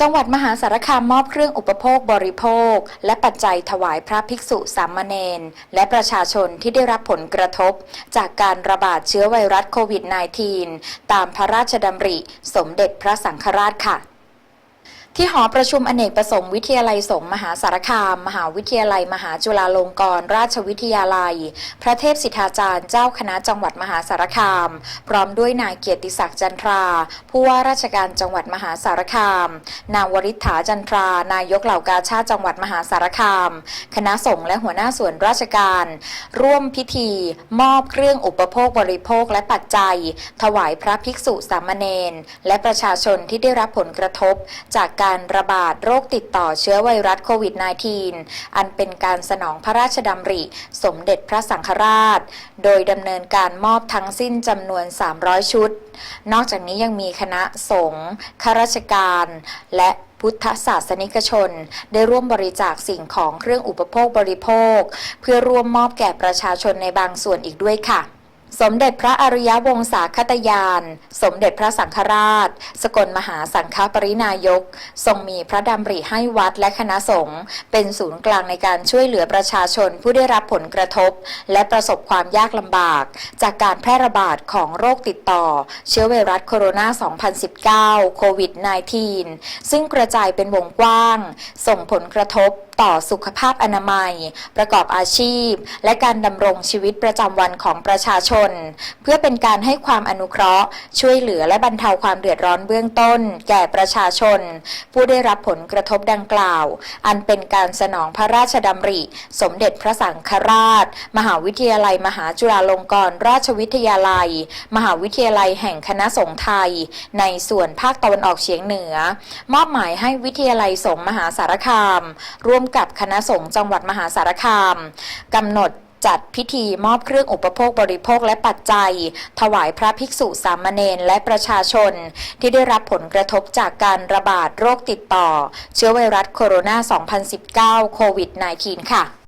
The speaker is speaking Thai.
จังหวัดมหาสารคามมอบเครื่องอุปโภคบริโภค และปัจจัยถวายพระภิกษุสามเณรและประชาชนที่ได้รับผลกระทบ จากการระบาดเชื้อไวรัสโควิด -19 ตามพระราชดำริ สมเด็จพระสังฆราชค่ะ ที่หอประชุมอเนกประสงค์วิทยาลัยสงฆ์มหาสารคาม มหาวิทยาลัย มหาจุฬาลงกรณราชวิทยาลัย พระเทพสิทธาจารย์เจ้าคณะจังหวัดมหาสารคาม พร้อมด้วยนายเกียรติศักดิ์จันทรา ผู้ว่าราชการจังหวัดมหาสารคาม นางวริษฐาจันทรานายกเหล่ากาชาติจังหวัดมหาสารคาม คณะสงฆ์และหัวหน้าส่วนราชการ ร่วมพิธี มอบเครื่องอุปโภคบริโภคและปัจจัย ถวายพระภิกษุสามเณรและประชาชนที่ได้รับผลกระทบจากการระบาดโรคติดต่อเชื้อไวรัสโควิด -19 อันเป็นการสนองพระราชดำริ สมเด็จพระสังฆราช โดยดำเนินการมอบทั้งสิ้นจำนวน 300 ชุด นอกจากนี้ยังมีคณะสงฆ์ข้าราชการ และพุทธศาสนิกชน ได้ร่วมบริจาคสิ่งของเครื่องอุปโภคบริโภค เพื่อร่วมมอบแก่ประชาชนในบางส่วนอีกด้วยค่ะ สมเด็จพระอริยวงศาคตยาน สมเด็จพระสังฆราช สกลมหาสังฆปรินายก ทรงมีพระดำริให้วัดและคณะสงฆ์เป็นศูนย์กลางในการช่วยเหลือประชาชนผู้ได้รับผลกระทบ และประสบความยากลำบาก จากการแพร่ระบาดของโรคติดต่อ เชื้อไวรัสโคโรนา 2019 โควิด -19 ซึ่งกระจายเป็นวงกว้าง ส่งผลกระทบ ต่อสุขภาพอนามัย ประกอบอาชีพ และการดำรงชีวิตประจำวันของประชาชน เพื่อเป็นการให้ความอนุเคราะห์ ช่วยเหลือและบรรเทาความเดือดร้อนเบื้องต้น แก่ประชาชน ผู้ได้รับผลกระทบดังกล่าว อันเป็นการสนองพระราชดำริ สมเด็จพระสังฆราช มหาวิทยาลัย มหาจุฬาลงกรณราชวิทยาลัย มหาวิทยาลัยแห่งคณะสงฆ์ไทย ในส่วนภาคตะวันออกเฉียงเหนือ มอบหมายให้วิทยาลัยสงฆ์มหาสารคาม ร่วมกับคณะสงฆ์จังหวัดมหาสารคามกำหนดจัดพิธีมอบเครื่องอุปโภคบริโภคและปัจจัย ถวายพระภิกษุสามเณรและประชาชน ที่ได้รับผลกระทบจากการระบาดโรคติดต่อ เชื้อไวรัสโคโรนา 2019 โควิด -19 ค่ะ